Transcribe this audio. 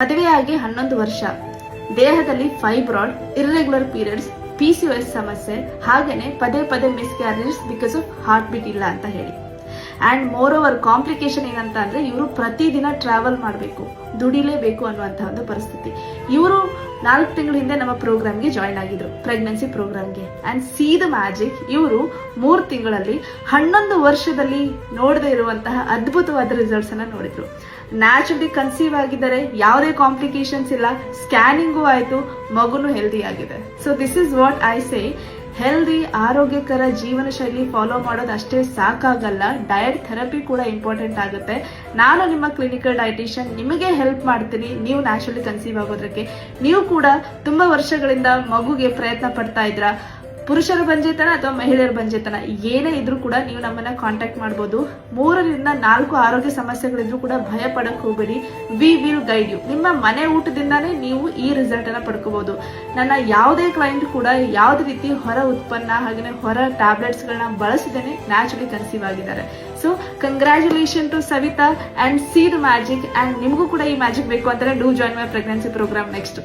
ಮದುವೆಯಾಗಿ ಹನ್ನೊಂದು ವರ್ಷ. ದೇಹದಲ್ಲಿ fibroid irregular periods P C S ಸಮಸ್ಯೆ, ಹಾಗೇನೆ ಪದೇ ಪದೇ miscarriage because of heart beat ಇಲ್ಲ ಅಂತ ಹೇಳಿ. ಆ್ಯಂಡ್ ಮೋರ್ ಓವರ್ ಕಾಂಪ್ಲಿಕೇಶನ್ ಏನಂತ ಅಂದರೆ ಇವರು ಪ್ರತಿದಿನ ಟ್ರಾವೆಲ್ ಮಾಡಬೇಕು, ದುಡಿಲೇಬೇಕು ಅನ್ನುವಂತಹ ಒಂದು ಪರಿಸ್ಥಿತಿ. ಇವರು ನಾಲ್ಕು ತಿಂಗಳ ಹಿಂದೆ ನಮ್ಮ ಪ್ರೋಗ್ರಾಮ್ಗೆ ಜಾಯ್ನ್ ಆಗಿದ್ರು ಪ್ರೆಗ್ನೆನ್ಸಿ ಪ್ರೋಗ್ರಾಮ್ಗೆ. ಅಂಡ್ ಸಿ ದ ಮ್ಯಾಜಿಕ್ ಇವರು ಮೂರು ತಿಂಗಳಲ್ಲಿ ಹನ್ನೊಂದು ವರ್ಷದಲ್ಲಿ ನೋಡದೇ ಇರುವಂತಹ ಅದ್ಭುತವಾದ ರಿಸಲ್ಟ್ಸ್ ಅನ್ನ ನೋಡಿದ್ರು. ನ್ಯಾಚುರಲಿ ಕನ್ಸೀವ್ ಆಗಿದ್ದಾರೆ ಯಾವುದೇ ಕಾಂಪ್ಲಿಕೇಶನ್ಸ್ ಇಲ್ಲ ಸ್ಕ್ಯಾನಿಂಗು ಆಯಿತು, ಮಗುನು ಹೆಲ್ದಿ ಆಗಿದೆ. So this is what I say healthy ಆರೋಗ್ಯಕರ ಜೀವನ ಶೈಲಿ ಫಾಲೋ ಮಾಡೋದು ಅಷ್ಟೇ ಸಾಕಾಗಲ್ಲ. ಡಯಟ್ ಥೆರಪಿ ಕೂಡ ಇಂಪಾರ್ಟೆಂಟ್ ಆಗುತ್ತೆ. ನಾನು ನಿಮ್ಮ ಕ್ಲಿನಿಕಲ್ ಡಯಟಿಷಿಯನ್ ನಿಮಗೆ ಹೆಲ್ಪ್ ಮಾಡ್ತೀನಿ. ನೀವು ನ್ಯಾಚುರಲಿ ಕನ್ಸೀವ್ ಆಗೋದಕ್ಕೆ ನೀವು ಕೂಡ ತುಂಬ ವರ್ಷಗಳಿಂದ ಮಗುಗೆ ಪ್ರಯತ್ನ ಪಡ್ತಾ ಇದ್ರ. ಪುರುಷರ ಬಂಜೇತನ ಅಥವಾ ಮಹಿಳೆಯರ ಬಂಜೇತನ? ಏನೇ ಇದ್ರೂ ಕೂಡ ನೀವು ನಮ್ಮನ್ನ ಕಾಂಟ್ಯಾಕ್ಟ್ ಮಾಡಬಹುದು ಮೂರರಿಂದ ನಾಲ್ಕು ಆರೋಗ್ಯ ಸಮಸ್ಯೆಗಳಿದ್ರು ಕೂಡ ಭಯ ಪಡಕ್ ಹೋಗಬೇಡಿ. ವಿ ವಿಲ್ ಗೈಡ್ ಯು ನಿಮ್ಮ ಮನೆ ಊಟದಿಂದಾನೇ ನೀವು ಈ ರಿಸಲ್ಟ್ ಅನ್ನ ಪಡ್ಕೋಬಹುದು ನನ್ನ ಯಾವುದೇ ಕ್ಲೈಂಟ್ ಕೂಡ ಯಾವುದೇ ರೀತಿ ಹೊರ ಉತ್ಪನ್ನ ಹಾಗೆ ಹೊರ ಟ್ಯಾಬ್ಲೆಟ್ಸ್ ಗಳನ್ನ ಬಳಸದೇನೆ ನ್ಯಾಚುರಲಿ ಕನ್ಸೀವ್ ಆಗಿದ್ದಾರೆ. So congratulation to Savita and seed magic and ನಿಮಗೂ ಕೂಡ ಈ ಮ್ಯಾಜಿಕ್ ಬೇಕು ಅಂತಾರೆ do join my pregnancy program next